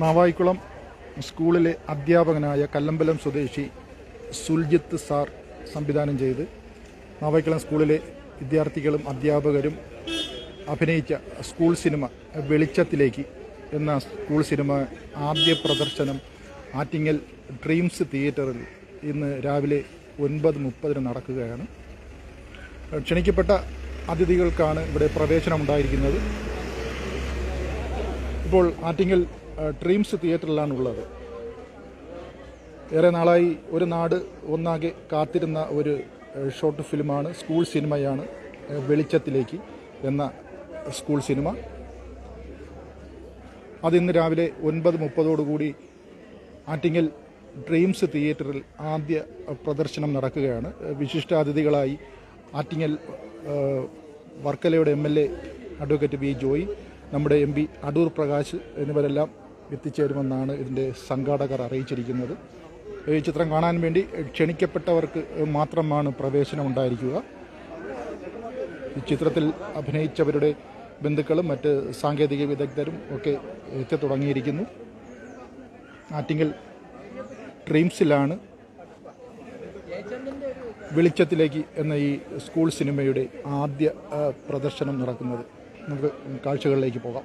നാവായിക്കുളം സ്കൂളിലെ അധ്യാപകനായ കല്ലമ്പലം സ്വദേശി സുൽജിത്ത് സാർ സംവിധാനം ചെയ്ത് നാവായിക്കുളം സ്കൂളിലെ വിദ്യാർത്ഥികളും അധ്യാപകരും അഭിനയിച്ച സ്കൂൾ സിനിമ വെളിച്ചത്തിലേക്ക് എന്ന സ്കൂൾ സിനിമ ആദ്യ പ്രദർശനം ആറ്റിങ്ങൽ ഡ്രീംസ് തിയേറ്ററിൽ ഇന്ന് രാവിലെ ഒൻപത് മുപ്പതിന് നടക്കുകയാണ്. ക്ഷണിക്കപ്പെട്ട അതിഥികൾക്കാണ് ഇവിടെ പ്രവേശനം ഉണ്ടായിരിക്കുന്നത് ഇപ്പോൾ ആറ്റിങ്ങൽ ഡ്രീംസ് തിയേറ്ററിലാണ് ഉള്ളത്. ഏറെ നാളായി ഒരു നാട് ഒന്നാകെ കാത്തിരുന്ന ഒരു ഷോർട്ട് ഫിലിമാണ് സ്കൂൾ സിനിമയാണ് വെളിച്ചത്തിലേക്ക് എന്ന സ്കൂൾ സിനിമ അതിന്ന് രാവിലെ ഒൻപത് മുപ്പതോടുകൂടി ആറ്റിങ്ങൽ ഡ്രീംസ് തിയേറ്ററിൽ ആദ്യ പ്രദർശനം നടക്കുകയാണ്. വിശിഷ്ടാതിഥികളായി Attingal വർക്കലയുടെ M L A advocate V Joy നമ്മുടെ എം പി അടൂർ പ്രകാശ് എന്നിവരെല്ലാം എത്തിച്ചേരുമെന്നാണ് ഇതിന്റെ സംഘാടകർ അറിയിച്ചിരിക്കുന്നത്. ഈ ചിത്രം കാണാൻ വേണ്ടി ക്ഷണിക്കപ്പെട്ടവർക്ക് മാത്രമാണ് പ്രവേശനം ഉണ്ടായിരിക്കുക. ഈ ചിത്രത്തിൽ അഭിനയിച്ചവരുടെ ബന്ധുക്കളും മറ്റ് സാങ്കേതിക വിദഗ്ധരും ഒക്കെ എത്തി തുടങ്ങിയിരിക്കുന്നു ആറ്റിങ്ങൽ ഡ്രീംസിലാണ് വെളിച്ചത്തിലേക്ക് എന്ന ഈ സ്കൂൾ സിനിമയുടെ ആദ്യ പ്രദർശനം നടക്കുന്നത്. നമുക്ക് കാഴ്ചകളിലേക്ക് പോകാം.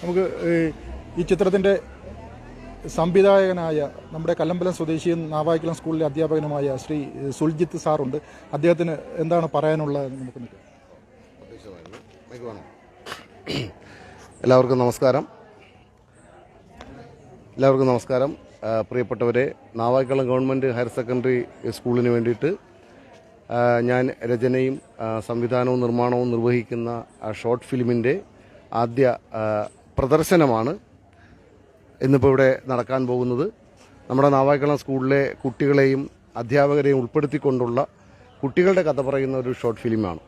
നമുക്ക് ഈ ചിത്രത്തിന്റെ സംവിധായകനായ നമ്മുടെ കല്ലമ്പലം സ്വദേശിയും നാവായിക്കുളം സ്കൂളിലെ അധ്യാപകനുമായ ശ്രീ സുൽജിത്ത് സാറുണ്ട്. അദ്ദേഹത്തിന് എന്താണ് പറയാനുള്ളത് നമുക്ക് എല്ലാവർക്കും നമസ്കാരം. എല്ലാവർക്കും നമസ്കാരം. പ്രിയപ്പെട്ടവരെ നാവായിക്കുളം ഗവൺമെന്റ് ഹയർ സെക്കൻഡറി സ്കൂളിന് വേണ്ടിയിട്ട് ഞാൻ രചനയും സംവിധാനവും നിർമ്മാണവും നിർവഹിക്കുന്ന ഷോർട്ട് ഫിലിമിന്റെ ആദ്യ പ്രദർശനമാണ് ഇന്നിപ്പോൾ ഇവിടെ നടക്കാൻ പോകുന്നത്. നമ്മുടെ നാവായിക്കുളം സ്കൂളിലെ കുട്ടികളെയും അധ്യാപകരെയും ഉൾപ്പെടുത്തിക്കൊണ്ടുള്ള കുട്ടികളുടെ കഥ പറയുന്ന ഒരു ഷോർട്ട് ഫിലിമാണ്.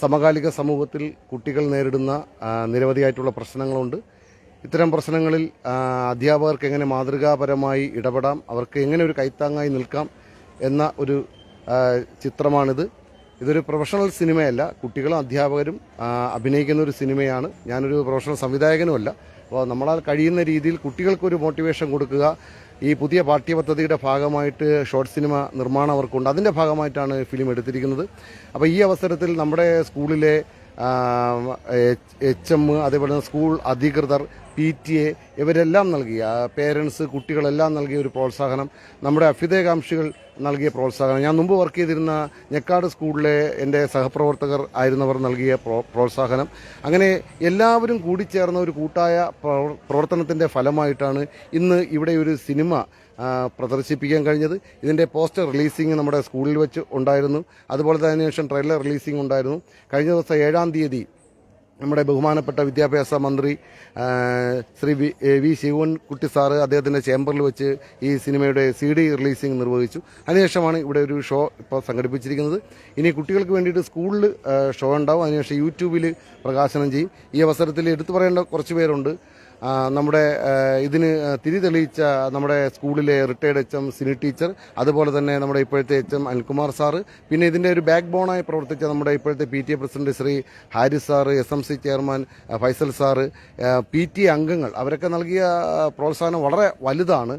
സമകാലിക സമൂഹത്തിൽ കുട്ടികൾ നേരിടുന്ന നിരവധിയായിട്ടുള്ള പ്രശ്നങ്ങളുണ്ട്. ഇത്തരം പ്രശ്നങ്ങളിൽ അധ്യാപകർക്ക് എങ്ങനെ മാതൃകാപരമായി ഇടപെടാം അവർക്ക് എങ്ങനെ ഒരു കൈത്താങ്ങായി നിൽക്കാം എന്ന ഒരു ചിത്രമാണിത്. ഇതൊരു പ്രൊഫഷണൽ സിനിമയല്ല. കുട്ടികളും അധ്യാപകരും അഭിനയിക്കുന്ന ഒരു സിനിമയാണ്. ഞാനൊരു പ്രൊഫഷണൽ സംവിധായകനുമല്ല. അപ്പോൾ നമ്മളാൽ കഴിയുന്ന രീതിയിൽ കുട്ടികൾക്കൊരു മോട്ടിവേഷൻ കൊടുക്കുക. ഈ പുതിയ പാഠ്യപദ്ധതിയുടെ ഭാഗമായിട്ട് ഷോർട്ട് സിനിമ നിർമ്മാണം അവർക്കുണ്ട്. അതിന്റെ ഭാഗമായിട്ടാണ് ഫിലിം എടുത്തിരിക്കുന്നത്. അപ്പോൾ ഈ അവസരത്തിൽ നമ്മുടെ സ്കൂളിലെ എച്ച് എം അതേപോലെ സ്കൂൾ അധികൃതർ പി ടി എ ഇവരെല്ലാം നൽകിയ പേരൻസ് കുട്ടികളെല്ലാം നൽകിയ ഒരു പ്രോത്സാഹനം നമ്മുടെ അഭ്യുദയകാംക്ഷികൾ നൽകിയ പ്രോത്സാഹനം. ഞാൻ മുമ്പ് വർക്ക് ചെയ്തിരുന്ന ഞെക്കാട് സ്കൂളിലെ എന്റെ സഹപ്രവർത്തകർ ആയിരുന്നവർ നൽകിയ പ്രോ- പ്രോത്സാഹനം. അങ്ങനെ എല്ലാവരും കൂടി ചേർന്ന ഒരു കൂട്ടായ പ്രവർ- പ്രവർത്തനത്തിന്റെ ഫലമായിട്ടാണ് ഇന്ന് ഇവിടെ ഒരു സിനിമ പ്രദർശിപ്പിക്കാൻ കഴിഞ്ഞത്. ഇതിന്റെ പോസ്റ്റർ റിലീസിംഗ് നമ്മുടെ സ്കൂളിൽ വെച്ച് ഉണ്ടായിരുന്നു. അതുപോലെ തന്നെ അതിനുശേഷം ട്രെയിലർ റിലീസിംഗ് ഉണ്ടായിരുന്നു. കഴിഞ്ഞ ദിവസം ഏഴാം തീയതി നമ്മുടെ ബഹുമാനപ്പെട്ട വിദ്യാഭ്യാസ മന്ത്രി Shri V V Sivankutty sir അദ്ദേഹത്തിന്റെ ചേംബറിൽ വെച്ച് ഈ സിനിമയുടെ സി ഡി റിലീസിംഗ് നിർവഹിച്ചു. അതിനുശേഷമാണ് ഇവിടെ ഒരു ഷോ ഇപ്പോൾ സംഘടിപ്പിച്ചിരിക്കുന്നത്. ഇനി കുട്ടികൾക്ക് വേണ്ടിയിട്ട് സ്കൂളിൽ ഷോ ഉണ്ടാവും. അതിനുശേഷം യൂട്യൂബിൽ പ്രകാശനം ചെയ്യും. ഈ അവസരത്തിൽ എടുത്തു പറയേണ്ട കുറച്ച് പേരുണ്ട്. നമ്മുടെ ഇതിന് തിരി തെളിയിച്ച നമ്മുടെ സ്കൂളിലെ retired H M Sini teacher അതുപോലെ തന്നെ നമ്മുടെ ഇപ്പോഴത്തെ എച്ച് എം അനിൽകുമാർ സാറ് പിന്നെ ഇതിന്റെ ഒരു ബാക്ക് ബോണായി പ്രവർത്തിച്ച നമ്മുടെ ഇപ്പോഴത്തെ P T A president Shri Haris sir S M C chairman Faisal sir P T അംഗങ്ങൾ അവരൊക്കെ നൽകിയ പ്രോത്സാഹനം വളരെ വലുതാണ്.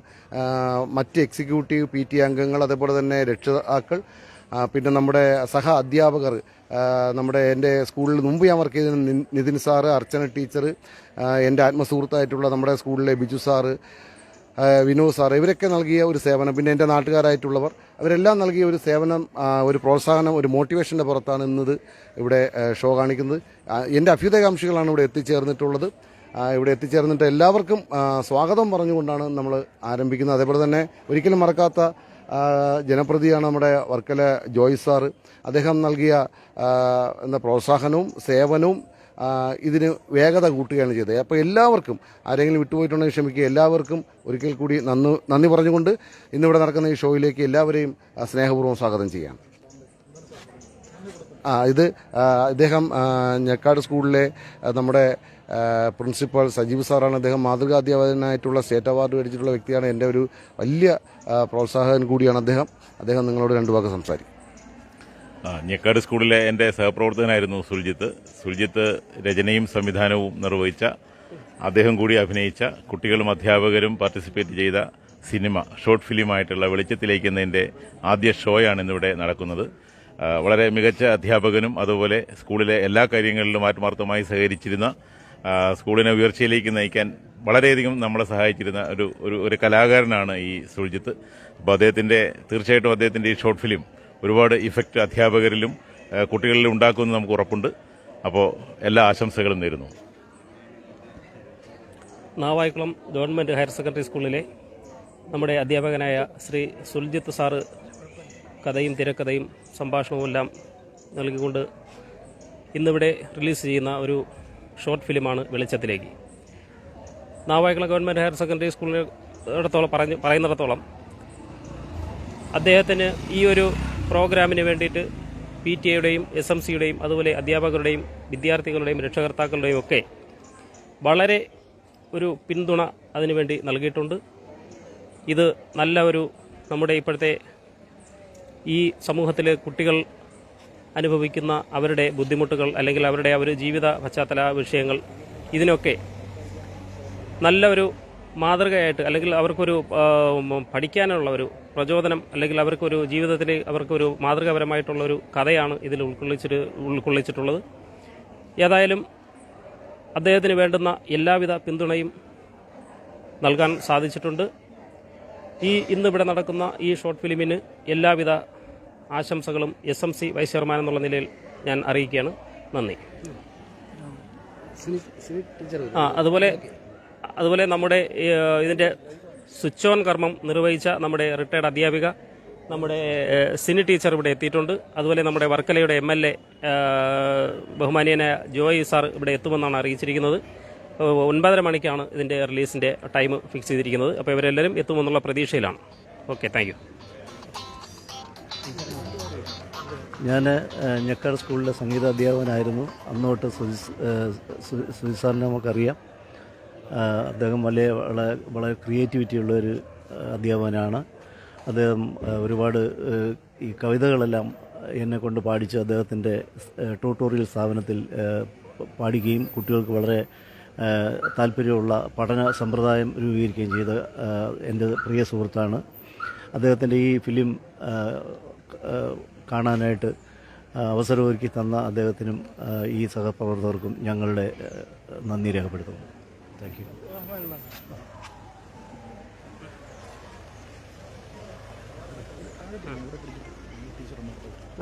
മറ്റ് എക്സിക്യൂട്ടീവ് പി ടി അംഗങ്ങൾ അതുപോലെ തന്നെ രക്ഷിതാക്കൾ പിന്നെ നമ്മുടെ സഹ അധ്യാപകർ നമ്മുടെ എന്റെ സ്കൂളിൽ മുമ്പ് ഞാൻ വർക്ക് ചെയ്ത നിതിൻ സാറ് അർച്ചന ടീച്ചർ എന്റെ ആത്മസുഹൃത്തായിട്ടുള്ള നമ്മുടെ സ്കൂളിലെ ബിജു സാറ് വിനോദ് സാർ ഇവരൊക്കെ നൽകിയ ഒരു സേവനം പിന്നെ എന്റെ നാട്ടുകാരായിട്ടുള്ളവർ അവരെല്ലാം നൽകിയ ഒരു സേവനം ഒരു പ്രോത്സാഹനം ഒരു മോട്ടിവേഷന്റെ പുറത്താണ് ഇന്നത് ഇവിടെ ഷോ കാണിക്കുന്നത്. എന്റെ അഭ്യുദയകാംക്ഷികളാണ് ഇവിടെ എത്തിച്ചേർന്നിട്ടുള്ളത്. ഇവിടെ എത്തിച്ചേർന്നിട്ട് എല്ലാവർക്കും സ്വാഗതം പറഞ്ഞുകൊണ്ടാണ് നമ്മൾ ആരംഭിക്കുന്നത്. അതേപോലെ തന്നെ ഒരിക്കലും മറക്കാത്ത ജനപ്രതിയാണ് നമ്മുടെ വർക്കല ജോയ് സാറ് അദ്ദേഹം നൽകിയ എന്താ പ്രോത്സാഹനവും സേവനവും ഇതിന് വേഗത കൂട്ടുകയാണ് ചെയ്തത്. അപ്പോൾ എല്ലാവർക്കും ആരെങ്കിലും വിട്ടുപോയിട്ടുണ്ടെങ്കിൽ ക്ഷമിക്കുക. എല്ലാവർക്കും ഒരിക്കൽ കൂടി നന്ദി നന്ദി പറഞ്ഞുകൊണ്ട് ഇന്നിവിടെ നടക്കുന്ന ഈ ഷോയിലേക്ക് എല്ലാവരെയും സ്നേഹപൂർവം സ്വാഗതം ചെയ്യാം. ആ ഇത് ഇദ്ദേഹം ഞെക്കാട് സ്കൂളിലെ നമ്മുടെ പ്രിൻസിപ്പൽ സജീവ് സാറാണ് അദ്ദേഹം മാതൃകാ അധ്യാപകനായിട്ടുള്ള സ്റ്റേറ്റ് അവാർഡ് മേടിച്ചിട്ടുള്ള വ്യക്തിയാണ്. എന്റെ ഒരു വലിയ പ്രോത്സാഹകൻ കൂടിയാണ് അദ്ദേഹം. അദ്ദേഹം നിങ്ങളോട് രണ്ടു വാക്ക് സംസാരിക്കും. ഞെക്കാട് സ്കൂളിലെ എന്റെ സഹപ്രവർത്തകനായിരുന്നു സുൽജിത്ത്. സുൽജിത്ത് രചനയും സംവിധാനവും നിർവഹിച്ച അദ്ദേഹം കൂടി അഭിനയിച്ച കുട്ടികളും അധ്യാപകരും പാർട്ടിസിപ്പേറ്റ് ചെയ്ത സിനിമ ഷോർട്ട് ഫിലിമായിട്ടുള്ള വെളിച്ചത്തിലേക്ക് എന്നതിന്റെ ആദ്യ ഷോയാണ് ഇന്നിവിടെ നടക്കുന്നത്. വളരെ മികച്ച അധ്യാപകനും അതുപോലെ സ്കൂളിലെ എല്ലാ കാര്യങ്ങളിലും ആത്മാർത്ഥമായി സഹകരിച്ചിരുന്ന സ്കൂളിനെ ഉയർച്ചയിലേക്ക് നയിക്കാൻ വളരെയധികം നമ്മളെ സഹായിച്ചിരുന്ന ഒരു ഒരു ഒരു കലാകാരനാണ് ഈ സുൽജിത്ത്. അപ്പോൾ അദ്ദേഹത്തിന്റെ തീർച്ചയായിട്ടും അദ്ദേഹത്തിന്റെ ഈ ഷോർട്ട് ഫിലിം ഒരുപാട് ഇഫക്റ്റ് അധ്യാപകരിലും കുട്ടികളിലും ഉണ്ടാക്കുമെന്ന് നമുക്ക് ഉറപ്പുണ്ട്. അപ്പോൾ എല്ലാ ആശംസകളും നേരുന്നു. നാവായിക്കുളം ഗവൺമെന്റ് ഹയർ സെക്കൻഡറി സ്കൂളിലെ നമ്മുടെ അധ്യാപകനായ ശ്രീ സുൽജിത്ത് സാറ് കഥയും തിരക്കഥയും സംഭാഷണവും എല്ലാം നൽകിക്കൊണ്ട് ഇന്നിവിടെ റിലീസ് ചെയ്യുന്ന ഒരു ഷോർട്ട് ഫിലിമാണ് വെളിച്ചത്തിലേക്ക്. നാവായിക്കുളം ഗവൺമെന്റ് ഹയർ സെക്കൻഡറി സ്കൂളിനടത്തോളം പറഞ്ഞ് പറയുന്നിടത്തോളം അദ്ദേഹത്തിന് ഈ ഒരു പ്രോഗ്രാമിന് വേണ്ടിയിട്ട് പി ടി എയുടെയും എസ് എം സിയുടെയും അതുപോലെ അധ്യാപകരുടെയും വിദ്യാർത്ഥികളുടെയും രക്ഷകർത്താക്കളുടെയും ഒക്കെ വളരെ ഒരു പിന്തുണ അതിനുവേണ്ടി നൽകിയിട്ടുണ്ട്. ഇത് നല്ല ഒരു നമ്മുടെ ഇപ്പോഴത്തെ ഈ സമൂഹത്തിലെ കുട്ടികൾ അനുഭവിക്കുന്ന അവരുടെ ബുദ്ധിമുട്ടുകൾ അല്ലെങ്കിൽ അവരുടെ ആ ഒരു ജീവിത പശ്ചാത്തല വിഷയങ്ങൾ ഇതിനൊക്കെ നല്ല ഒരു മാതൃകയായിട്ട് അല്ലെങ്കിൽ അവർക്കൊരു പഠിക്കാനുള്ള ഒരു പ്രചോദനം അല്ലെങ്കിൽ അവർക്കൊരു ജീവിതത്തിൽ അവർക്കൊരു മാതൃകാപരമായിട്ടുള്ള ഒരു കഥയാണ് ഇതിൽ ഉൾക്കൊള്ളിച്ചിട്ട് ഉൾക്കൊള്ളിച്ചിട്ടുള്ളത്. ഏതായാലും അദ്ദേഹത്തിന് വേണ്ടുന്ന എല്ലാവിധ പിന്തുണയും നൽകാൻ സാധിച്ചിട്ടുണ്ട്. ഈ ഇന്നിവിടെ നടക്കുന്ന ഈ ഷോർട്ട് ഫിലിമിന് എല്ലാവിധ ആശംസകളും S M C vice chairman എന്നുള്ള നിലയിൽ ഞാൻ അറിയിക്കുകയാണ്. നന്ദി. ആ അതുപോലെ അതുപോലെ നമ്മുടെ ഇതിന്റെ ഇതിന്റെ സ്വിച്ച് ഓൺ കർമ്മം നിർവഹിച്ച നമ്മുടെ റിട്ടയർഡ് അധ്യാപിക നമ്മുടെ സിനി ടീച്ചർ ഇവിടെ എത്തിയിട്ടുണ്ട്. അതുപോലെ നമ്മുടെ വർക്കലയുടെ എം എൽ എ ബഹുമാനീയനായ ജോയ് സാർ ഇവിടെ എത്തുമെന്നാണ് അറിയിച്ചിരിക്കുന്നത്. ഒൻപതര മണിക്കാണ് ഇതിന്റെ റിലീസിന്റെ ടൈം ഫിക്സ് ചെയ്തിരിക്കുന്നത്. അപ്പോൾ ഇവരെല്ലാവരും എത്തുമെന്നുള്ള പ്രതീക്ഷയിലാണ്. ഓക്കെ താങ്ക് ഞാൻ ഞെക്കാട് സ്കൂളിലെ സംഗീത അധ്യാപകനായിരുന്നു. അന്നോട്ട് തൊട്ട് സുജിത് സാറിനെ നമുക്കറിയാം. അദ്ദേഹം വലിയ വളരെ വളരെ ക്രിയേറ്റിവിറ്റി ഉള്ള ഒരു അധ്യാപകനാണ്. അദ്ദേഹം ഒരുപാട് ഈ കവിതകളെല്ലാം എന്നെ കൊണ്ട് പാടിച്ച് അദ്ദേഹത്തിന്റെ ട്യൂട്ടോറിയൽ സ്ഥാപനത്തിൽ പാടിക്കുകയും കുട്ടികൾക്ക് വളരെ താല്പര്യമുള്ള പഠന സമ്പ്രദായം രൂപീകരിക്കുകയും ചെയ്ത എന്റെ പ്രിയ സുഹൃത്താണ്. അദ്ദേഹത്തിന്റെ ഈ ഫിലിം കാണാനായിട്ട് അവസരമൊരുക്കി തന്ന അദ്ദേഹത്തിനും ഈ സഹപ്രവർത്തകർക്കും ഞങ്ങളുടെ നന്ദി രേഖപ്പെടുത്തുന്നു. താങ്ക് യു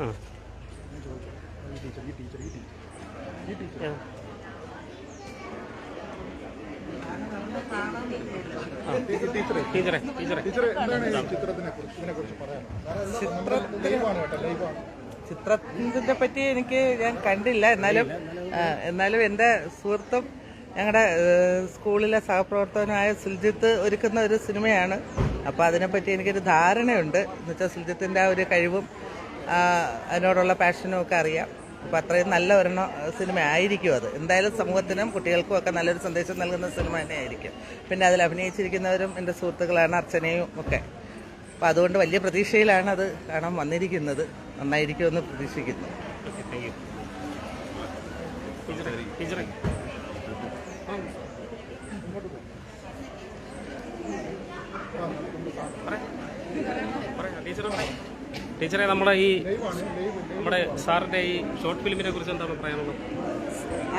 ആ. ടീച്ചറെ ടീച്ചറെ. ടീച്ചർ എന്താണ് ഈ ചിത്രത്തിനെ കുറിച്ച് ഇതിനെ കുറിച്ച് പറയാൻ? ലൈവാണ് കേട്ടോ ലൈവാണ് ചിത്രത്തിനെ പറ്റി എനിക്ക് ഞാൻ കണ്ടില്ല. എന്നാലും എന്നാലും എന്റെ സുഹൃത്തും ഞങ്ങളുടെ സ്കൂളിലെ സഹപ്രവർത്തകനുമായ സുൽജിത്ത് ഒരുക്കുന്ന ഒരു സിനിമയാണ്. അപ്പോൾ അതിനെപ്പറ്റി എനിക്കൊരു ധാരണയുണ്ട്. എന്നുവെച്ചാൽ സുൽജിത്തിന്റെ ആ ഒരു കഴിവും അതിനോടുള്ള പാഷനും ഒക്കെ അറിയാം. അപ്പോൾ അത്രയും നല്ല ഒരെണ്ണം സിനിമ ആയിരിക്കും അത്. എന്തായാലും സമൂഹത്തിനും കുട്ടികൾക്കും ഒക്കെ നല്ലൊരു സന്ദേശം നൽകുന്ന സിനിമ തന്നെ ആയിരിക്കും പിന്നെ അതിൽ അഭിനയിച്ചിരിക്കുന്നവരും എന്റെ സുഹൃത്തുക്കളാണ് അർച്ചനയും ഒക്കെ. അപ്പോൾ അതുകൊണ്ട് വലിയ പ്രതീക്ഷയിലാണ് അത് കാണാൻ വന്നിരിക്കുന്നത്. നന്നായിരിക്കുമെന്ന് പ്രതീക്ഷിക്കുന്നു. ടീച്ചറെ ടീച്ചറെ നമ്മുടെ ഈ നമ്മുടെ സാറിന്റെ ഈ ഷോർട്ട് ഫിലിമിനെ കുറിച്ച് എന്താണ് പറയാനുള്ളത്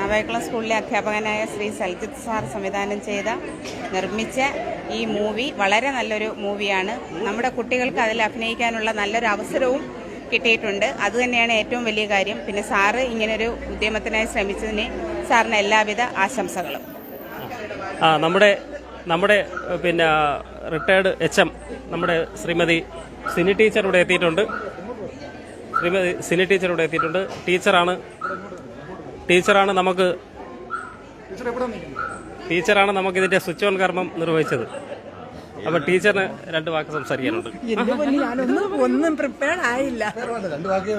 ആവേക്കുളം സ്കൂളിലെ അധ്യാപകനായ ശ്രീ സൽജിത് സാർ സംവിധാനം ചെയ്ത നിർമ്മിച്ച ഈ മൂവി വളരെ നല്ലൊരു മൂവിയാണ്. നമ്മുടെ കുട്ടികൾക്ക് അതിൽ അഭിനയിക്കാനുള്ള നല്ലൊരു അവസരവും കിട്ടിയിട്ടുണ്ട്. അതുതന്നെയാണ് ഏറ്റവും വലിയ കാര്യം. പിന്നെ സാറ് ഇങ്ങനൊരു ഉദ്യമത്തിനായി ശ്രമിച്ചതിന് സാറിന് എല്ലാവിധ ആശംസകളും. നമ്മുടെ നമ്മുടെ പിന്നെ റിട്ടയർഡ് എച്ച് എം നമ്മുടെ ശ്രീമതി സിനി ടീച്ചർ ഇവിടെ എത്തിയിട്ടുണ്ട്. ശ്രീമതി സിനി ടീച്ചർ ഇവിടെ എത്തിയിട്ടുണ്ട്. ടീച്ചറാണ്. ടീച്ചറാണ് നമുക്ക് ടീച്ചറാണ് നമുക്ക് ഇതിന്റെ സ്വിച്ച് ഓൺ കർമ്മം നിർവഹിച്ചത്. അപ്പൊ ടീച്ചറിന് രണ്ട് വാക്ക് സംസാരിക്കാനുണ്ട്. ഒന്നും പ്രിപ്പയർ ആയില്ല. രണ്ട് വാക്കേ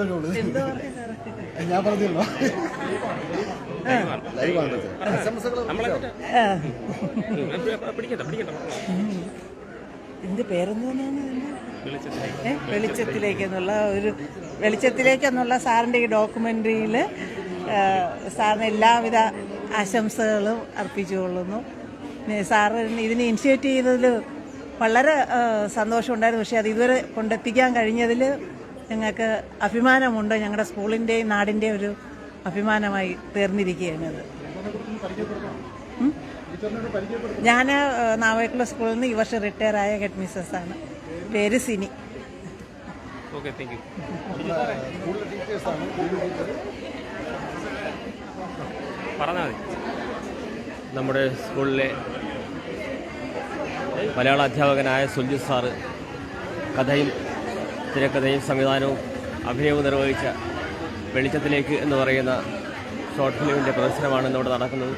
ഞാൻ പറഞ്ഞല്ലോ നമ്മളെ പിടിക്കട്ടെ പിടിക്കട്ടെ എന്റെ പേരെന്തോന്നാണ് ഏ? വെളിച്ചത്തിലേക്ക് എന്നുള്ള ഒരു വെളിച്ചത്തിലേക്ക് എന്നുള്ള സാറിന്റെ ഈ ഡോക്യുമെന്ററിയിൽ സാറിന് എല്ലാവിധ ആശംസകളും അർപ്പിച്ചുകൊള്ളുന്നു. സാറ് ഇതിന് ഇനിഷ്യേറ്റ് ചെയ്തതിൽ വളരെ സന്തോഷമുണ്ടായിരുന്നു. പക്ഷേ അത് ഇതുവരെ കൊണ്ടെത്തിക്കാൻ കഴിഞ്ഞതിൽ ഞങ്ങൾക്ക് അഭിമാനമുണ്ട്. ഞങ്ങളുടെ സ്കൂളിന്റെയും നാടിന്റെയും ഒരു അഭിമാനമായി തീർന്നിരിക്കുകയാണ് അത്. ഞാൻ നാവേക്കുള്ള സ്കൂളിൽ നിന്ന് ഈ വർഷം റിട്ടയർ ആയ ഹെഡ് മിസ്സസ് ആണ്. പേര് സിനി. ഓക്കെ താങ്ക് യു പറഞ്ഞാൽ മതി. നമ്മുടെ സ്കൂളിലെ മലയാള അധ്യാപകനായ സുൽജിത് സാറ് കഥയും തിരക്കഥയും സംവിധാനവും അഭിനയവും നിർവഹിച്ച വെളിച്ചത്തിലേക്ക് എന്ന് പറയുന്ന ഷോർട്ട് ഫിലിമിന്റെ പ്രദർശനമാണ് ഇന്നിവിടെ നടക്കുന്നത്.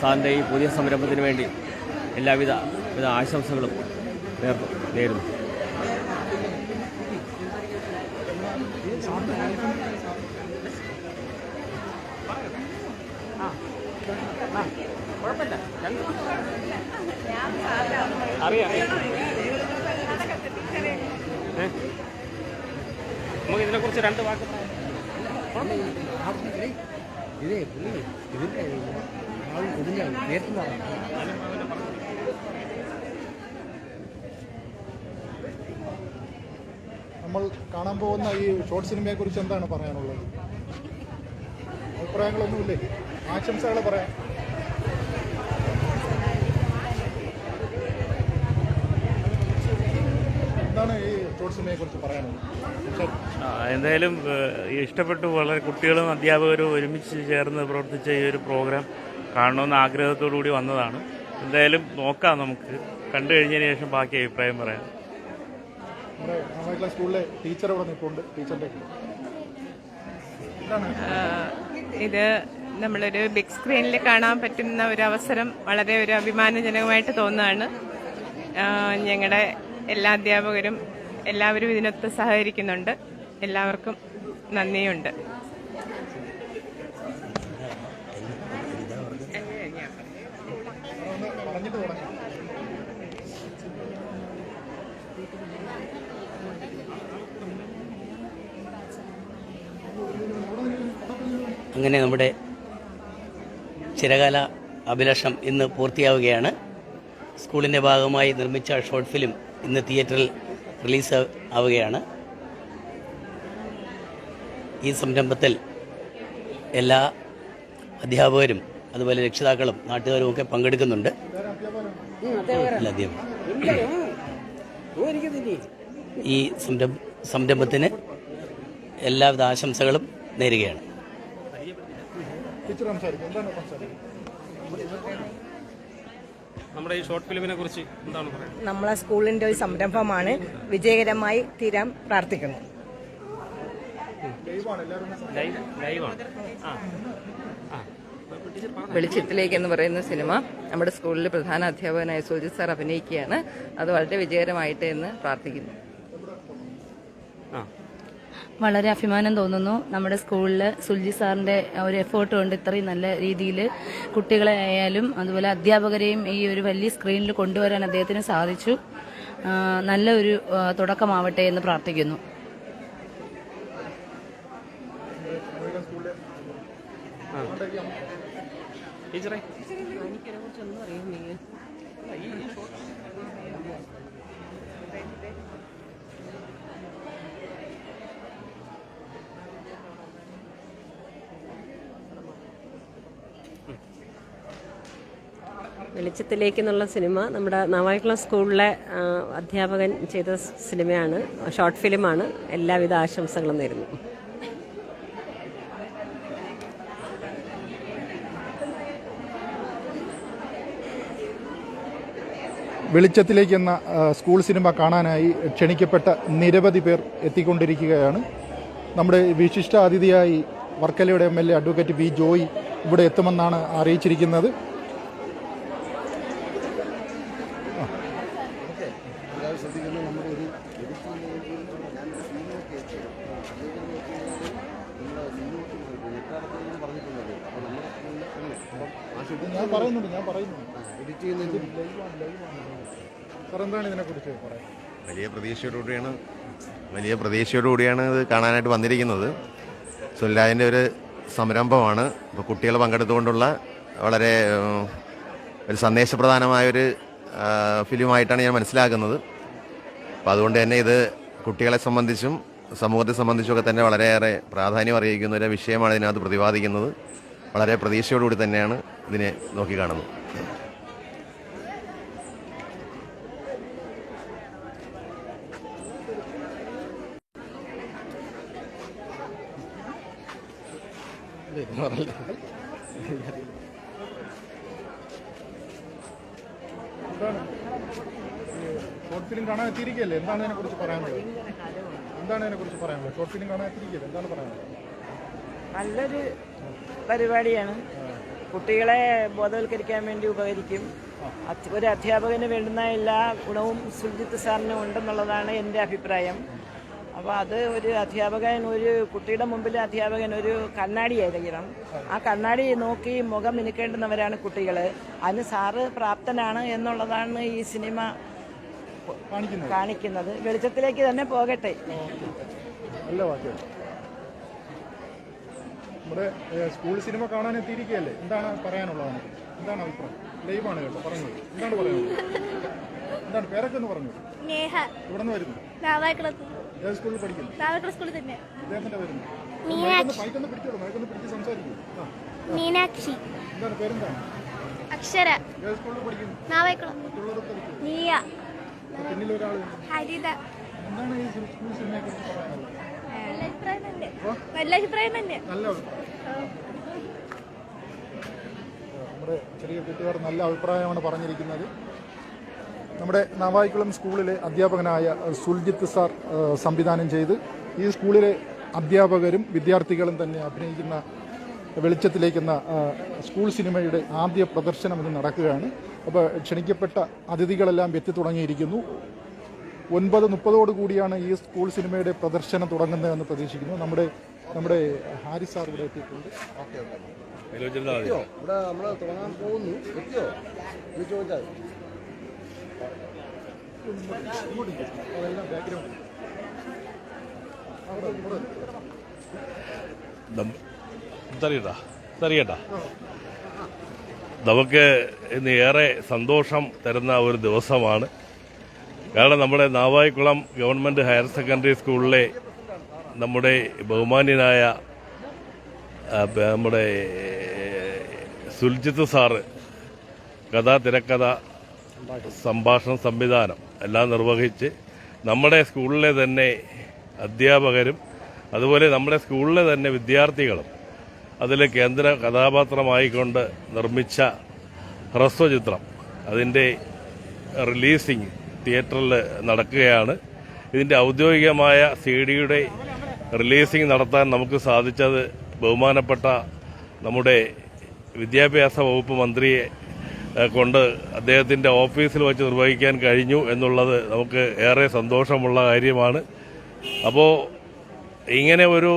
സാറിന്റെ ഈ പുതിയ സംരംഭത്തിന് വേണ്ടി എല്ലാവിധ വിധ ആശംസകളും നേർന്നു നേരുന്നു അറിയാം? നമുക്ക് ഇതിനെക്കുറിച്ച് രണ്ട് വാക്ക് പറയാം. നമ്മൾ കാണാൻ പോകുന്ന ഈ ഷോർട്ട് സിനിമയെ കുറിച്ച് എന്താണ് പറയാനുള്ളത്? അഭിപ്രായങ്ങളൊന്നുമില്ലേ? ആശംസകൾ പറയാം എന്താണ് ഈ ഷോർട്ട് സിനിമയെ കുറിച്ച് പറയാനുള്ളത്? എന്തായാലും ഇഷ്ടപ്പെട്ടു. വളരെ കുട്ടികളും അധ്യാപകരും ഒരുമിച്ച് ചേർന്ന് പ്രവർത്തിച്ച ഈ ഒരു പ്രോഗ്രാം. കാണണമെന്ന ആഗ്രഹത്തോടു കൂടി വന്നതാണ്. എന്തായാലും നോക്കാം നമുക്ക്. കണ്ടു കഴിഞ്ഞതിന് ശേഷം ബാക്കി അഭിപ്രായം പറയാം. നമ്മുടെ നാമക്കല സ്കൂളിലെ ടീച്ചർ ഇവിടെ നിൽപ്പുണ്ട്. ടീച്ചറിന്റെ എന്താണ് ഇത് നമ്മളൊരു ബിഗ് സ്ക്രീനിൽ കാണാൻ പറ്റുന്ന ഒരു അവസരം വളരെ ഒരു അഭിമാനജനകമായിട്ട് തോന്നുകയാണ്. ഞങ്ങളുടെ എല്ലാ അധ്യാപകരും എല്ലാവരും ഇതിനൊത്ത് സഹകരിക്കുന്നുണ്ട്. എല്ലാവർക്കും നന്ദിയുണ്ട്. അങ്ങനെ നമ്മുടെ ചിരകാല അഭിലാഷം ഇന്ന് പൂർത്തിയാവുകയാണ്. സ്കൂളിന്റെ ഭാഗമായി നിർമ്മിച്ച ഷോർട്ട് ഫിലിം ഇന്ന് തിയേറ്ററിൽ റിലീസ് ആവുകയാണ്. ഈ സംരംഭത്തിൽ എല്ലാ അധ്യാപകരും അതുപോലെ രക്ഷിതാക്കളും നാട്ടുകാരും ഒക്കെ പങ്കെടുക്കുന്നുണ്ട്. ഈ സംരംഭ സംരംഭത്തിന് എല്ലാവിധ ആശംസകളും നേരുകയാണ്. ടീച്ചർ സംസാരിക്കും. എന്താണ് സംസാരിക്കുന്നത്? നമ്മുടെ ഈ ഷോർട്ട് ഫിലിമിനെ കുറിച്ച് എന്താണ് പറയുന്നത്? നമ്മളെ സ്കൂളിന്റെ ഒരു സംരംഭമാണ് വിജയകരമായി തീരാൻ പ്രാർത്ഥിക്കുന്നു. വെളിച്ചത്തിലേക്ക് എന്ന് പറയുന്ന സിനിമ നമ്മുടെ സ്കൂളിലെ പ്രധാന അധ്യാപകനായ സുജിത് സാർ അഭിനയിക്കുകയാണ്. അത് വളരെ വിജയകരമായിട്ട് എന്ന് പ്രാർത്ഥിക്കുന്നു. ആ. വളരെ അഭിമാനം തോന്നുന്നു. നമ്മുടെ സ്കൂളിൽ സുൽജി സാറിന്റെ ഒരു എഫേർട്ട് കൊണ്ട് ഇത്രയും നല്ല രീതിയിൽ കുട്ടികളെ ആയാലും അതുപോലെ അധ്യാപകരെയും ഈ ഒരു വലിയ സ്ക്രീനിൽ കൊണ്ടുവരാൻ അദ്ദേഹത്തിന് സാധിച്ചു. നല്ലൊരു തുടക്കമാവട്ടെ എന്ന് പ്രാർത്ഥിക്കുന്നു. ടീച്ചറെ. വെളിച്ചത്തിലേക്ക് എന്നുള്ള സിനിമ നമ്മുടെ നവായിക്കുളം സ്കൂളിലെ അധ്യാപകൻ ചെയ്ത സിനിമയാണ് ഷോർട്ട് ഫിലിമാണ്. എല്ലാവിധ ആശംസകളും നേരുന്നു. വെളിച്ചത്തിലേക്ക് എന്ന സ്കൂൾ സിനിമ കാണാനായി ക്ഷണിക്കപ്പെട്ട നിരവധി പേർ എത്തിക്കൊണ്ടിരിക്കുകയാണ്. നമ്മുടെ വിശിഷ്ട അതിഥിയായി വർക്കലയുടെ M L A advocate V Joy ഇവിടെ എത്തുമെന്നാണ് അറിയിച്ചിരിക്കുന്നത് ഞാൻ പറയുന്നുണ്ട് ഞാൻ പറയുന്നുണ്ട് സാർ എന്താണ് ഇതിനെക്കുറിച്ച് പറയാൻ? വലിയ പ്രതീക്ഷയോടുകൂടിയാണ് വലിയ പ്രതീക്ഷയോടുകൂടിയാണ് ഇത് കാണാനായിട്ട് വന്നിരിക്കുന്നത്. സുനിലാജിന്റെ ഒരു സംരംഭമാണ്. ഇപ്പോൾ കുട്ടികൾ പങ്കെടുത്തുകൊണ്ടുള്ള വളരെ ഒരു സന്ദേശപ്രധാനമായൊരു ഫിലിമായിട്ടാണ് ഞാൻ മനസ്സിലാക്കുന്നത്. അപ്പോൾ അതുകൊണ്ട് തന്നെ ഇത് കുട്ടികളെ സംബന്ധിച്ചും സമൂഹത്തെ സംബന്ധിച്ചുമൊക്കെ തന്നെ വളരെയേറെ പ്രാധാന്യം അറിയിക്കുന്ന ഒരു വിഷയമാണ് ഇതിനകത്ത് പ്രതിപാദിക്കുന്നത്. വളരെ പ്രതീക്ഷയോടുകൂടി തന്നെയാണ് ഇതിനെ നോക്കിക്കാണുന്നത് എന്താണ്? ഷോർട്ട് ഫിലിം കാണാൻ എത്തിയിരിക്കുകയല്ലേ? എന്താണ് ഇതിനെക്കുറിച്ച് പറയാനുള്ളത്? എന്താണ് ഇതിനെക്കുറിച്ച് പറയാനുള്ളത്? ഷോർട്ട് ഫിലിം കാണാൻ എത്തിയിരിക്കുകയല്ലേ? എന്താണ് പറയാനുള്ളത്? നല്ലൊരു പരിപാടിയാണ്. കുട്ടികളെ ബോധവൽക്കരിക്കാൻ വേണ്ടി ഉപകരിക്കും. ഒരു അധ്യാപകന് വേണ്ടുന്ന എല്ലാ ഗുണവും സുജിത് സാറിന് ഉണ്ടെന്നുള്ളതാണ് എന്റെ അഭിപ്രായം. അപ്പോൾ അത് ഒരു അധ്യാപകൻ ഒരു കുട്ടിയുടെ മുമ്പിൽ അധ്യാപകൻ ഒരു കണ്ണാടി ആയിരിക്കണം. ആ കണ്ണാടി നോക്കി മുഖം മിനുക്കേണ്ടുന്നവരാണ് കുട്ടികൾ അതിന് സാറ് പ്രാപ്തനാണ് എന്നുള്ളതാണ് ഈ സിനിമ കാണിക്കുന്നത്. വെളിച്ചത്തിലേക്ക് തന്നെ പോകട്ടെ. നല്ല വാക്യം. നമ്മുടെ സ്കൂൾ സിനിമ കാണാൻ എത്തിയിരിക്കുകയല്ലേ? എന്താണ് പറയാനുള്ളത് എന്താണ് അഭിപ്രായം? ലൈവാണ് കേട്ടോ പറഞ്ഞു. എന്താണ് പറയാനുള്ളത്? എന്താണ് പേരൊക്കെ ഒന്ന് പറഞ്ഞു. ഇവിടെ നിന്ന് വരുന്നു? സ്കൂളിൽ പഠിക്കുന്നു? സ്കൂളിൽ തന്നെ. ഇദ്ദേഹത്തിന്റെ മീനാക്ഷി. മൈക്കൊന്ന് പിടിച്ചോളൂ മൈക്കൊന്ന് പിടിച്ച് സംസാരിക്കൂ. ആ മീനാക്ഷി. എന്താണ് പേരെന്താണ്? അക്ഷര. ഏത് സ്കൂളിൽ പഠിക്കുന്നു? നാവായിക്കുളം മറ്റുള്ളവരൊക്കെ പഠിക്കുന്നു. നീയ. പിന്നിൽ ഒരാൾ ഹരിത. എന്താണ് ഈ സ്കൂൾ സിനിമയെ കുറിച്ച് പറയാനുള്ളത്? നല്ല അഭിപ്രായം തന്നെ. നല്ല അഭിപ്രായം തന്നെ. നല്ല അഭിപ്രായം. നമ്മുടെ ചെറിയ കൂട്ടുകാർ നല്ല അഭിപ്രായമാണ് പറഞ്ഞിരിക്കുന്നത്. നമ്മുടെ നാവായിക്കുളം സ്കൂളിലെ അധ്യാപകനായ സുൽജിത്ത് സാർ സംവിധാനം ചെയ്ത് ഈ സ്കൂളിലെ അധ്യാപകരും വിദ്യാർത്ഥികളും തന്നെ അഭിനയിക്കുന്ന വെളിച്ചത്തിലേക്കുന്ന സ്കൂൾ സിനിമയുടെ ആദ്യ പ്രദർശനം ഇന്ന് നടക്കുകയാണ്. അപ്പോൾ ക്ഷണിക്കപ്പെട്ട അതിഥികളെല്ലാം എത്തി തുടങ്ങിയിരിക്കുന്നു. ഒൻപത് മുപ്പതോട് കൂടിയാണ് ഈ സ്കൂൾ സിനിമയുടെ പ്രദർശനം തുടങ്ങുന്നതെന്ന് പ്രതീക്ഷിക്കുന്നു. നമ്മുടെ നമ്മുടെ ഹാരി സാർ ഇവിടെ എത്തിയിട്ടുണ്ട്. എത്തിയോ? ഇവിടെ നമ്മൾ തുടങ്ങാൻ പോകുന്നു. എത്തിയോ? ചോദിച്ചാൽ നമുക്ക് ഇന്ന് ഏറെ സന്തോഷം തരുന്ന ഒരു ദിവസമാണ്. കാരണം നമ്മുടെ നാവായിക്കുളം ഗവൺമെന്റ് ഹയർ സെക്കൻഡറി സ്കൂളിലെ നമ്മുടെ ബഹുമാന്യനായ നമ്മുടെ സുൽജിത്ത് സാറ് കഥ തിരക്കഥ സംഭാഷണം സംവിധാനം എല്ലാം നിർവഹിച്ച് നമ്മുടെ സ്കൂളിലെ തന്നെ അധ്യാപകരും അതുപോലെ നമ്മുടെ സ്കൂളിലെ തന്നെ വിദ്യാർത്ഥികളും അതിൽ കേന്ദ്ര കഥാപാത്രമായിക്കൊണ്ട് നിർമ്മിച്ച ഹ്രസ്വചിത്രം അതിന്റെ റിലീസിങ് തിയേറ്ററിൽ നടക്കുകയാണ്. ഇതിന്റെ ഔദ്യോഗികമായ സി ഡിയുടെ റിലീസിങ് നടത്താൻ നമുക്ക് സാധിച്ചത് ബഹുമാനപ്പെട്ട നമ്മുടെ വിദ്യാഭ്യാസ വകുപ്പ് മന്ത്രിയെ കൊണ്ട് അദ്ദേഹത്തിന്റെ ഓഫീസിൽ വച്ച് നിർവഹിക്കാൻ കഴിഞ്ഞു എന്നുള്ളത് നമുക്ക് ഏറെ സന്തോഷമുള്ള കാര്യമാണ്. അപ്പോൾ ഇങ്ങനെ ഒരു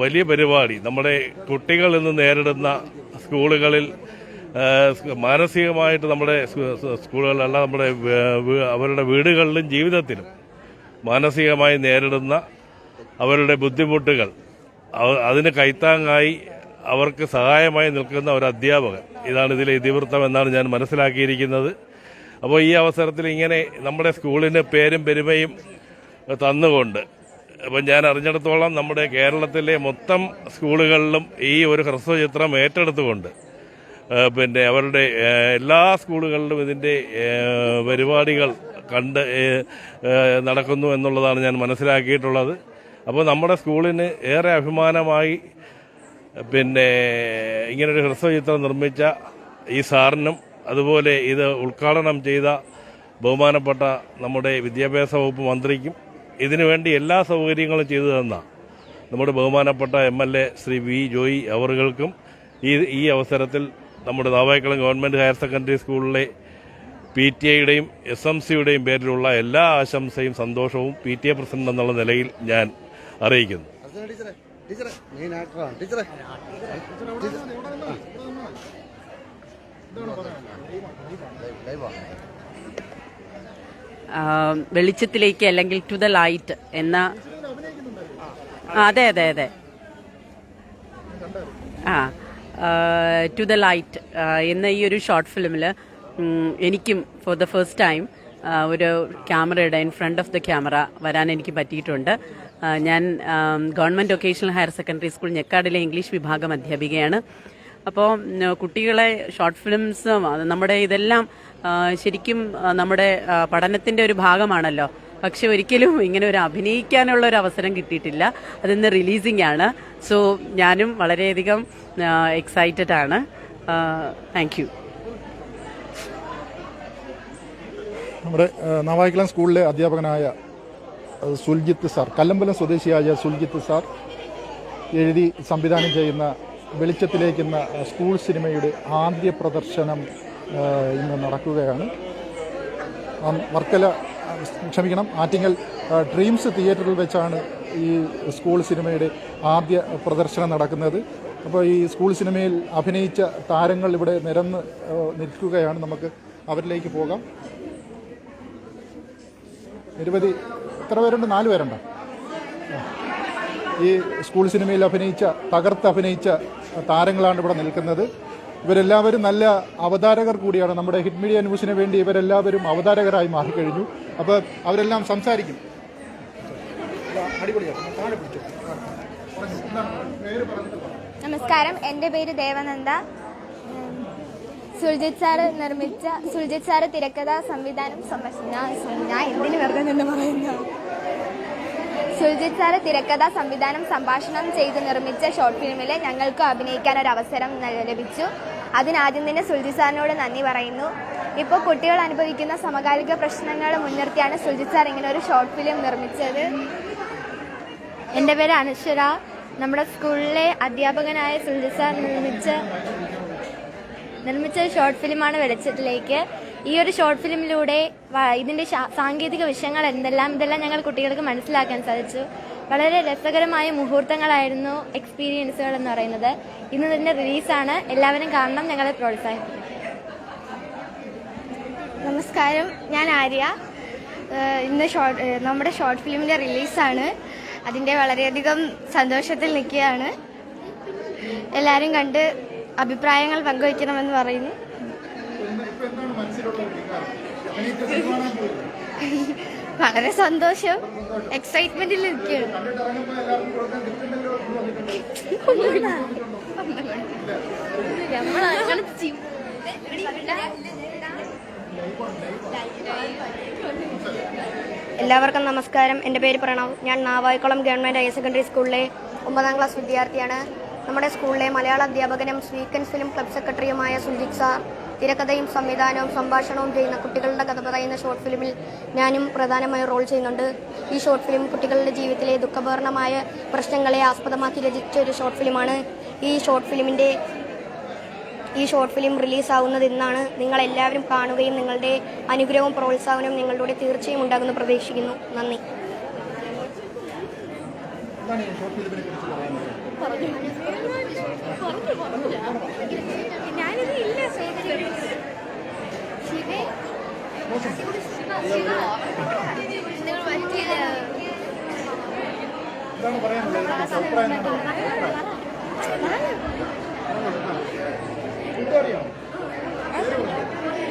വലിയ പരിപാടി നമ്മുടെ കുട്ടികൾ ഇന്ന് നേരിടുന്ന സ്കൂളുകളിൽ മാനസികമായിട്ട് നമ്മുടെ സ്കൂളുകളല്ല സ്കൂളുകളിലല്ല നമ്മുടെ അവരുടെ വീടുകളിലും ജീവിതത്തിലും മാനസികമായി നേരിടുന്ന അവരുടെ ബുദ്ധിമുട്ടുകൾ അതിന് കൈത്താങ്ങായി അവർക്ക് സഹായമായി നിൽക്കുന്ന ഒരു അധ്യാപകൻ. ഇതാണ് ഇതിലെ ഇതിവൃത്തം എന്നാണ് ഞാൻ മനസ്സിലാക്കിയിരിക്കുന്നത്. അപ്പോൾ ഈ അവസരത്തിൽ ഇങ്ങനെ നമ്മുടെ സ്കൂളിന് പേരും പെരുമയും തന്നുകൊണ്ട് അപ്പം ഞാൻ അറിഞ്ഞിടത്തോളം നമ്മുടെ കേരളത്തിലെ മൊത്തം സ്കൂളുകളിലും ഈ ഒരു ഹ്രസ്വചിത്രം ഏറ്റെടുത്തുകൊണ്ട് പിന്നെ അവരുടെ എല്ലാ സ്കൂളുകളിലും ഇതിന്റെ പരിപാടികൾ കണ്ട് നടക്കുന്നു എന്നുള്ളതാണ് ഞാൻ മനസ്സിലാക്കിയിട്ടുള്ളത്. അപ്പോൾ നമ്മുടെ സ്കൂളിന് ഏറെ അഭിമാനമായി പിന്നെ ഇങ്ങനൊരു ഹ്രസ്വചിത്രം നിർമ്മിച്ച ഈ സാറിനും അതുപോലെ ഇത് ഉദ്ഘാടനം ചെയ്ത ബഹുമാനപ്പെട്ട നമ്മുടെ വിദ്യാഭ്യാസ വകുപ്പ് മന്ത്രിക്കും ഇതിനുവേണ്ടി എല്ലാ സൗകര്യങ്ങളും ചെയ്തു തന്ന നമ്മുടെ ബഹുമാനപ്പെട്ട M L A Shri V Joy അവറുകൾക്കും ഈ ഈ അവസരത്തിൽ നമ്മുടെ നാവായിക്കുളം ഗവൺമെന്റ് ഹയർ സെക്കൻഡറി സ്കൂളിലെ പി ടി ഐയുടെയും എസ് എം സിയുടെയും പേരിലുള്ള എല്ലാ ആശംസയും സന്തോഷവും പി ടി എ പ്രസിഡന്റ് എന്നുള്ള നിലയിൽ ഞാൻ അറിയിക്കുന്നു. ടീച്ചറെ മെയിൻ ആക്ടറാണ് ടീച്ചറെ. വെളിച്ചത്തിലേക്ക് അല്ലെങ്കിൽ ടു ദ ലൈറ്റ് എന്ന അതെ അതെ അതെ. ആ ടു ദ ലൈറ്റ് എന്ന ഈ ഒരു ഷോർട്ട് ഫിലിമിൽ എനിക്കും ഫോർ ദ ഫസ്റ്റ് ടൈം ഒരു ക്യാമറയുടെ in front of the camera വരാൻ എനിക്ക് പറ്റിയിട്ടുണ്ട്. ഞാൻ government vocational higher secondary school ഞെക്കാടിലെ English വിഭാഗം അധ്യാപികയാണ്. അപ്പോൾ കുട്ടികളെ ഷോർട്ട് ഫിലിംസ് നമ്മുടെ ഇതെല്ലാം ശരിക്കും നമ്മുടെ പഠനത്തിന്റെ ഒരു ഭാഗമാണല്ലോ. പക്ഷെ ഒരിക്കലും ഇങ്ങനെ ഒരു അഭിനയിക്കാനുള്ള ഒരു അവസരം കിട്ടിയിട്ടില്ല. അതിന്ന് റിലീസിംഗ് ആണ്. സോ ഞാനും വളരെയധികം എക്സൈറ്റഡ് ആണ്. താങ്ക് യു നമ്മുടെ നവായിക്കുളം സ്കൂളിലെ അധ്യാപകനായ സുൽജിത്ത് സാർ കല്ലമ്പലം സ്വദേശിയായ സുൽജിത്ത് സാർ എഴുതി സംവിധാനം ചെയ്യുന്ന വെളിച്ചത്തിലേക്കുന്ന ആ, സ്കൂൾ സിനിമയുടെ ആദ്യ പ്രദർശനം ഇന്ന് നടക്കുകയാണ്. വർക്കല ക്ഷമിക്കണം ആറ്റിങ്ങൽ ഡ്രീംസ് തിയേറ്ററിൽ വെച്ചാണ് ഈ സ്കൂൾ സിനിമയുടെ ആദ്യ പ്രദർശനം നടക്കുന്നത്. അപ്പോൾ ഈ സ്കൂൾ സിനിമയിൽ അഭിനയിച്ച താരങ്ങൾ ഇവിടെ നിരന്ന് നിൽക്കുകയാണ്. നമുക്ക് അവരിലേക്ക് പോകാം. നിരവധി എത്ര പേരുണ്ട്? നാല് പേരുണ്ടോ? ഈ സ്കൂൾ സിനിമയിൽ അഭിനയിച്ച തകർത്ത് അഭിനയിച്ച താരങ്ങളാണ് ഇവിടെ നിൽക്കുന്നത്. ഇവരെല്ലാവരും നല്ല അവതാരകർ കൂടിയാണ്. നമ്മുടെ ഹിറ്റ് മീഡിയ ന്യൂസിന് വേണ്ടി ഇവരെല്ലാവരും അവതാരകരായി മാറിക്കഴിഞ്ഞു. അപ്പോൾ അവരെല്ലാം സംസാരിക്കും. നമസ്കാരം. എന്റെ പേര് ദേവനന്ദ. സുൽജിത് സാറ് നിർമ്മിച്ച സുൽജിത് സാറ് തിരക്കഥ സംവിധാനം ഞാൻ എന്തിനു വെറുതെ നിന്ന് പറയുന്നു? സുൽജിത് സാറ് തിരക്കഥ സംവിധാനം സംഭാഷണം ചെയ്ത് നിർമ്മിച്ച ഷോർട്ട് ഫിലിമിൽ ഞങ്ങൾക്ക് അഭിനയിക്കാൻ ഒരു അവസരം ലഭിച്ചു. അതിനാദ്യം തന്നെ സുൽജിത് സാറിനോട് നന്ദി പറയുന്നു. ഇപ്പോൾ കുട്ടികൾ അനുഭവിക്കുന്ന സമകാലിക പ്രശ്നങ്ങൾ മുൻനിർത്തിയാണ് സുൽജിത് സാർ ഇങ്ങനെ ഒരു ഷോർട്ട് ഫിലിം നിർമ്മിച്ചത്. എന്റെ പേര് അനശ്വര. നമ്മുടെ സ്കൂളിലെ അധ്യാപകനായ സുൽജിത് സാർ നിർമ്മിച്ച നിർമ്മിച്ച ഒരു ഷോർട്ട് ഫിലിമാണ് വെളിച്ചത്തിലേക്ക്. ഈ ഒരു ഷോർട്ട് ഫിലിമിലൂടെ ഇതിന്റെ സാങ്കേതിക വിഷയങ്ങൾ എന്തെല്ലാം ഇതെല്ലാം ഞങ്ങൾ കുട്ടികൾക്ക് മനസ്സിലാക്കാൻ സാധിച്ചു. വളരെ രസകരമായ മുഹൂർത്തങ്ങളായിരുന്നു എക്സ്പീരിയൻസുകൾ എന്ന് പറയുന്നത്. ഇന്ന് ഇതിന്റെ റിലീസാണ് എല്ലാവരും കാണണം ഞങ്ങളെ പ്രോത്സാഹിപ്പിക്കും നമസ്കാരം. ഞാൻ ആര്യ. ഇന്ന് ഷോർട്ട് നമ്മുടെ ഷോർട്ട് ഫിലിമിന്റെ റിലീസാണ് അതിന്റെ വളരെയധികം സന്തോഷത്തിൽ നിൽക്കുകയാണ്. എല്ലാവരും കണ്ട് അഭിപ്രായങ്ങൾ പങ്കുവയ്ക്കണമെന്ന് പറയുന്നു. വളരെ സന്തോഷം. എക്സൈറ്റ്മെന്റിൽ നിൽക്കുകയാണ്. എല്ലാവർക്കും നമസ്കാരം. എന്റെ പേര് പ്രണവ്. ഞാൻ നാവായിക്കുളം ഗവൺമെന്റ് ഹയർ സെക്കൻഡറി സ്കൂളിലെ ഒമ്പതാം ക്ലാസ് വിദ്യാർത്ഥിയാണ്. നമ്മുടെ സ്കൂളിലെ മലയാള അധ്യാപകനും സ്വീക്കൻസ് ഫിലിം ക്ലബ് സെക്രട്ടറിയുമായ സുജിത് സാർ തിരക്കഥയും സംവിധാനവും സംഭാഷണവും ചെയ്യുന്ന കുട്ടികളുടെ കഥ പറയുന്ന ഷോർട്ട് ഫിലിമിൽ ഞാനും പ്രധാനമായി റോൾ ചെയ്യുന്നുണ്ട്. ഈ ഷോർട്ട് ഫിലിം കുട്ടികളുടെ ജീവിതത്തിലെ ദുഃഖപൂർണമായ പ്രശ്നങ്ങളെ ആസ്പദമാക്കി രചിച്ച ഒരു ഷോർട്ട് ഫിലിമാണ് ഈ ഷോർട്ട് ഫിലിമിന്റെ ഈ ഷോർട്ട് ഫിലിം റിലീസാവുന്നത് ഇന്നാണ്. നിങ്ങൾ എല്ലാവരും കാണുകയും നിങ്ങളുടെ അനുഗ്രഹവും പ്രോത്സാഹനവും നിങ്ങളുടെ തീർച്ചയായും ഉണ്ടാകുമെന്ന് പ്രതീക്ഷിക്കുന്നു. നന്ദി. എന്താണ് ഈ ഷോർട്ട് ഫിലിമിനെ കുറിച്ച് പറയാനുള്ളത് ഞാനിത്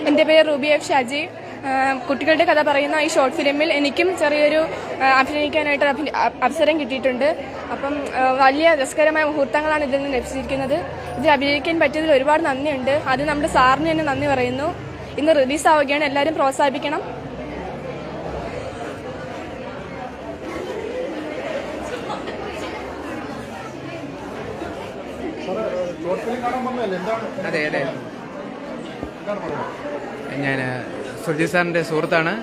എന്റെ പേര് റൂബി എഫ് ഷാജി. കുട്ടികളുടെ കഥ പറയുന്ന ഈ ഷോർട്ട് ഫിലിമിൽ എനിക്കും ചെറിയൊരു അഭിനയിക്കാനായിട്ട് അവസരം കിട്ടിയിട്ടുണ്ട്. അപ്പം വലിയ രസകരമായ മുഹൂർത്തങ്ങളാണ് ഇതിൽ നിന്ന് ലഭിച്ചിരിക്കുന്നത്. ഇതിൽ അഭിനയിക്കാൻ പറ്റിയതിൽ ഒരുപാട് നന്ദിയുണ്ട്. അത് നമ്മുടെ സാറിന് തന്നെ നന്ദി പറയുന്നു. ഇന്ന് റിലീസ് ആവുകയാണ് എല്ലാവരും പ്രോത്സാഹിപ്പിക്കണം. അതെ അതെ. ഞാൻ സുർജി സാറിന്റെ സുഹൃത്താണ്.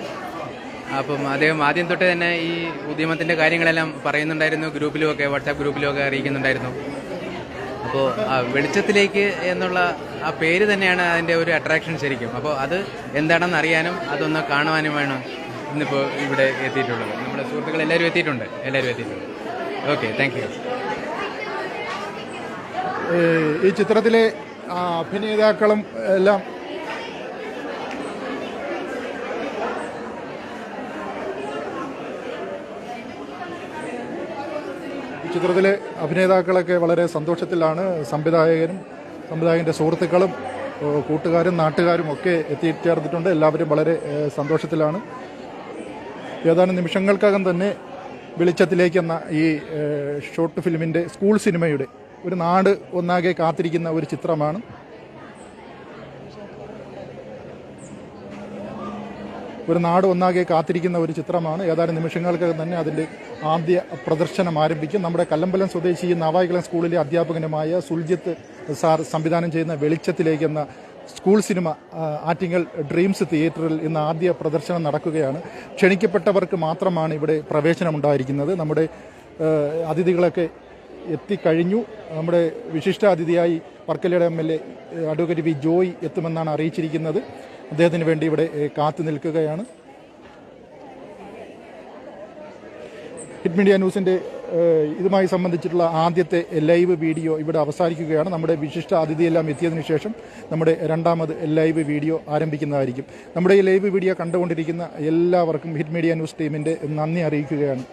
അപ്പം അദ്ദേഹം ആദ്യം തൊട്ട് തന്നെ ഈ ഉദ്യമത്തിന്റെ കാര്യങ്ങളെല്ലാം പറയുന്നുണ്ടായിരുന്നു. ഗ്രൂപ്പിലുമൊക്കെ വാട്സാപ്പ് ഗ്രൂപ്പിലുമൊക്കെ അറിയിക്കുന്നുണ്ടായിരുന്നു. അപ്പോൾ വെളിച്ചത്തിലേക്ക് എന്നുള്ള ആ പേര് തന്നെയാണ് അതിന്റെ ഒരു അട്രാക്ഷൻ ശരിക്കും. അപ്പോൾ അത് എന്താണെന്ന് അറിയാനും അതൊന്ന് കാണുവാനുമാണ് ഇന്നിപ്പോൾ ഇവിടെ എത്തിയിട്ടുള്ളത്. നമ്മുടെ സുഹൃത്തുക്കൾ എല്ലാവരും എത്തിയിട്ടുണ്ട്? എല്ലാവരും എത്തിയിട്ടുണ്ട്. ഓക്കെ താങ്ക് യു ഈ ചിത്രത്തിലെ അഭിനേതാക്കളും എല്ലാം ചിത്രത്തിലെ അഭിനേതാക്കളൊക്കെ വളരെ സന്തോഷത്തിലാണ് സംവിധായകനും സംവിധായകന്റെ സുഹൃത്തുക്കളും കൂട്ടുകാരും നാട്ടുകാരും ഒക്കെ എത്തി എത്തിച്ചേർന്നിട്ടുണ്ട്. എല്ലാവരും വളരെ സന്തോഷത്തിലാണ്. ഏതാനും നിമിഷങ്ങൾക്കകം തന്നെ വെളിച്ചത്തിലേക്ക് എന്ന ഈ ഷോർട്ട് ഫിലിമിന്റെ സ്കൂൾ സിനിമയുടെ ഒരു നാട് ഒന്നാകെ കാത്തിരിക്കുന്ന ഒരു ചിത്രമാണ്. ഒരു നാട് ഒന്നാകെ കാത്തിരിക്കുന്ന ഒരു ചിത്രമാണ്. ഏതാനും നിമിഷങ്ങൾക്കകം തന്നെ അതിന്റെ ആദ്യ പ്രദർശനം ആരംഭിക്കും. നമ്മുടെ കല്ലമ്പലം സ്വദേശി നവായികുളം സ്കൂളിലെ അധ്യാപകനുമായ സുൽജിത്ത് സാർ സംവിധാനം ചെയ്യുന്ന വെളിച്ചത്തിലേക്ക് എന്ന സ്കൂൾ സിനിമ ആറ്റിങ്ങൽ ഡ്രീംസ് തിയേറ്ററിൽ ഇന്ന് ആദ്യ പ്രദർശനം നടക്കുകയാണ്. ക്ഷണിക്കപ്പെട്ടവർക്ക് മാത്രമാണ് ഇവിടെ പ്രവേശനമുണ്ടായിരിക്കുന്നത്. നമ്മുടെ അതിഥികളൊക്കെ എത്തിക്കഴിഞ്ഞു. നമ്മുടെ വിശിഷ്ട അതിഥിയായി വർക്കലയുടെ M L A advocate V Joy എത്തുമെന്നാണ് അറിയിച്ചിരിക്കുന്നത്. അദ്ദേഹത്തിന് വേണ്ടി ഇവിടെ കാത്തു നിൽക്കുകയാണ്. ഹിറ്റ് മീഡിയ ന്യൂസിന്റെ ഇതുമായി സംബന്ധിച്ചിട്ടുള്ള ആദ്യത്തെ ലൈവ് വീഡിയോ ഇവിടെ അവസാനിക്കുകയാണ്. നമ്മുടെ വിശിഷ്ട അതിഥിയെല്ലാം എത്തിയതിനു ശേഷം നമ്മുടെ രണ്ടാമത് ലൈവ് വീഡിയോ ആരംഭിക്കുന്നതായിരിക്കും. നമ്മുടെ ഈ ലൈവ് വീഡിയോ കണ്ടുകൊണ്ടിരിക്കുന്ന എല്ലാവർക്കും ഹിറ്റ് മീഡിയ ന്യൂസ് ടീമിന്റെ നന്ദി അറിയിക്കുകയാണ്.